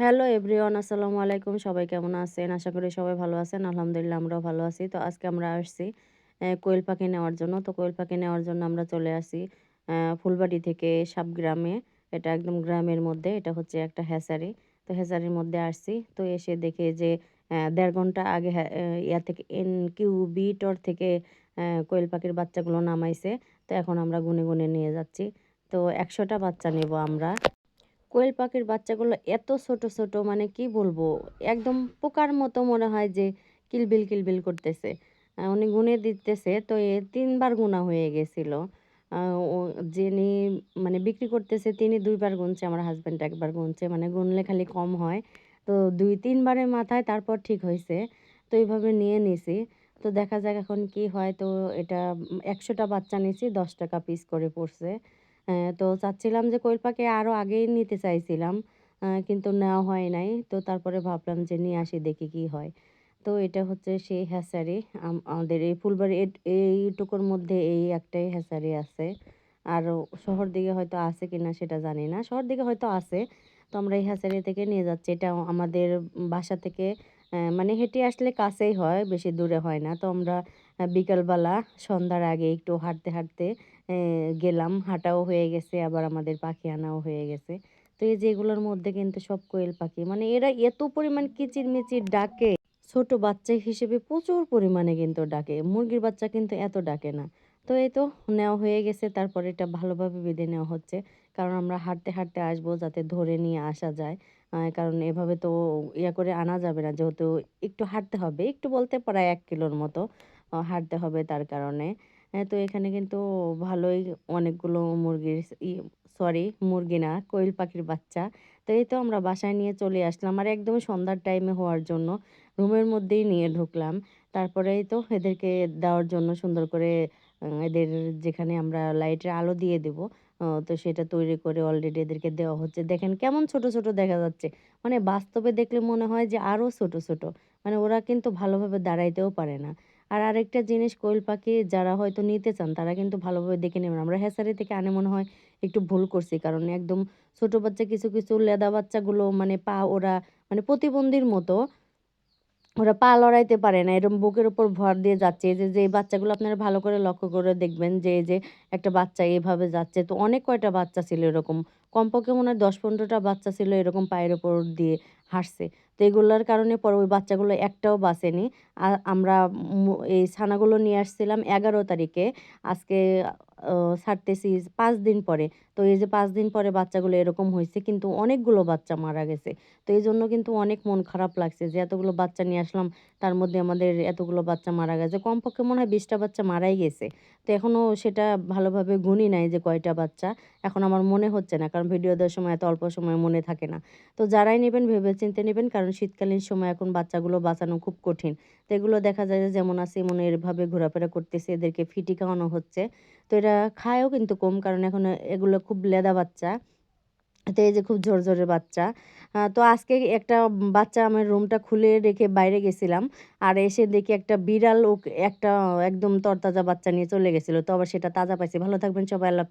Hello everyone, আসসালামু আলাইকুম। সবাই কেমন আছেন? আশা করি সবাই ভালো আছেন। আলহামদুলিল্লাহ, আমরাও ভালো আছি। তো আজকে আমরা আসছি কোয়েল পাখি নেওয়ার জন্য। তো কোয়েল পাখি নেওয়ার জন্য আমরা চলে আসি ফুলবাড়ি থেকে সাবগ্রামে এটা একদম গ্রামের মধ্যে, এটা হচ্ছে একটা হ্যাচারি। তো হ্যাচারির মধ্যে আসছি। তো এসে দেখে যে দেড় ঘণ্টা আগে ইয়া থেকে ইনকিউবিটর থেকে কোয়েল পাখির বাচ্চাগুলো নামাইছে। তো এখন আমরা গুনে গুনে নিয়ে যাচ্ছি। তো একশোটা বাচ্চা নেব আমরা। কোয়েল পাখির বাচ্চাগুলো এত ছোট ছোট মানে কি বলব? একদম পোকার মতো মনে হয় যে কিলবিল কিলবিল করতেছে। উনি গুনে দিতেছে, তো এ তিনবার গুণা হয়ে গেছিল। যিনি মানে বিক্রি করতেছে, তিনি দুইবার গুনছে, আমার হাজব্যান্ড একবার গুনছে মানে গুনলে খালি কম হয়। তো দুই তিনবারের মাথায়, তারপর ঠিক হয়েছে। তো এইভাবে নিয়ে নিছি। তো দেখা যাক এখন কি হয়। তো এটা একশোটা বাচ্চা নিছি দশ টাকা পিস করে পড়ছে। তো চাচ্ছিলাম যে কোয়েল পাখি আরও আগেই নিতে চাইছিলাম। কিন্তু নেওয়া হয় নাই। তো তারপরে ভাবলাম যে নিয়ে আসি, দেখি কি হয়। তো এটা হচ্ছে সেই হ্যাচারি। আমাদের এই ফুলবাড়ি এইটুকুর মধ্যে এই একটাই হ্যাচারি আছে। আর শহর দিকে হয়তো আছে কিনা সেটা জানি না। শহর দিকে হয়তো আছে। তো আমরা এই হ্যাচারি থেকে নিয়ে যাচ্ছি। এটা আমাদের বাসা থেকে মানে হেঁটে আসলে কাছেই হয়, বেশি দূরে হয় না। তো আমরা বিকালবেলা সন্ধ্যার আগে একটু হাঁটতে হাঁটতে গেলাম। হাঁটাও হয়ে গেছে, আবার আমাদের পাখি আনাও হয়ে গেছে। তো এই যে এগুলোর মধ্যে কিন্তু সব কোয়েল পাখি মানে এরা এত পরিমাণ কিচির মিচির ডাকে। ছোট বাচ্চা হিসেবে প্রচুর পরিমাণে কিন্তু ডাকে। মুরগির বাচ্চা কিন্তু এত ডাকে না। তো এই তো নেওয়া হয়ে গেছে, তারপর এটা ভালোভাবে বেঁধে নেওয়া হচ্ছে। কারণ আমরা হাঁটতে হাঁটতে আসব যাতে ধরে নিয়ে আসা যায়। কারণ এভাবে তো ইয়া করে আনা যাবে না, যেহেতু একটু হাঁটতে হবে, একটু বলতে প্রায় এক কিলোর মতো। হাঁটতে হবে তার কারণে। তো এখানে কিন্তু ভালোই অনেকগুলো মুরগির সরি মুরগি না, কোয়েল পাখির বাচ্চা। তো এই তো আমরা বাসায় নিয়ে চলে আসলাম। আর একদম সন্ধ্যার টাইমে হওয়ার জন্য রুমের মধ্যেই নিয়ে ঢুকলাম। তারপরেই তো এদেরকে দেওয়ার জন্য সুন্দর করে এদের যেখানে আমরা লাইটের আলো দিয়ে দেব তো সেটা তৈরি করে অলরেডি এদেরকে দেওয়া হচ্ছে। দেখেন কেমন ছোট ছোট দেখা যাচ্ছে। মানে বাস্তবে দেখলে মনে হয় যে আরও ছোট ছোট। মানে ওরা কিন্তু ভালোভাবে দাঁড়াইতেও পারে না। আর আরেকটা জিনিস কোয়েল পাখি যারা হয়তো নিতে চান, তারা কিন্তু ভালোভাবে দেখে নেবেন। আমরা হ্যাসারি থেকে আনে মনে হয় একটু ভুল করছি, কারণ একদম ছোট বাচ্চা, কিছু কিছু লেদা বাচ্চাগুলো মানে পা, ওরা মানে প্রতিবন্ধীর মতো ওরা পা লড়াইতে পারে না। এরকম বুকের উপর ভর দিয়ে যাচ্ছে। যে যে বাচ্চাগুলো আপনারা ভালো করে লক্ষ্য করে দেখবেন যে, এই যে একটা বাচ্চা এভাবে যাচ্ছে। তো অনেক কয়টা বাচ্চা ছিল এরকম? কমপক্ষে মনে হয় দশ পনেরোটা বাচ্চা ছিল এরকম পায়ের ওপর দিয়ে। হাঁটছে। তো এগুলোর কারণে পর ওই বাচ্চাগুলো একটাও বাঁচেনি। আর আমরা এই ছানাগুলো নিয়ে আসছিলাম এগারো তারিখে। আজকে ছাড়তেছি পাঁচ দিন পরে। তো এই যে পাঁচ দিন পরে বাচ্চাগুলো এরকম হয়েছে, কিন্তু অনেকগুলো বাচ্চা মারা গেছে। তো এই জন্য কিন্তু অনেক মন খারাপ লাগছে যে এতগুলো বাচ্চা নিয়ে আসলাম। তার মধ্যে আমাদের এতগুলো বাচ্চা মারা গেছে। কমপক্ষে মনে হয় বিশটা বাচ্চা মারাই গেছে। তো এখনও সেটা ভালোভাবে গুনি নাই যে কয়টা বাচ্চা। এখন আমার মনে হচ্ছে না, কারণ ভিডিও দেওয়ার সময় এত অল্প সময় মনে থাকে না। তো যারাই নেবেন ভেবে চিন্তে নেবেন, কারণ শীতকালীন সময় এখন বাচ্চাগুলো বাঁচানো খুব কঠিন। তো এগুলো দেখা যায় যে যেমন আছে, এমন এভাবে ঘোরাফেরা করতেছে, এদেরকে ফিটি খাওয়ানো হচ্ছে। তো এরা খায়ও কিন্তু কম, কারণ এখন এগুলো খুব লেদা বাচ্চা। তো এই যে খুব জোরের বাচ্চা। তো আজকে একটা বাচ্চা আমার রুমটা খুলে রেখে বাইরে গেছিলাম। আর এসে দেখি একটা বিড়াল ও একটা একদম তরতাজা বাচ্চা নিয়ে চলে গেছিল। তো আবার সেটা তাজা পাইছি। ভালো থাকবেন সবাই, আল্লাহ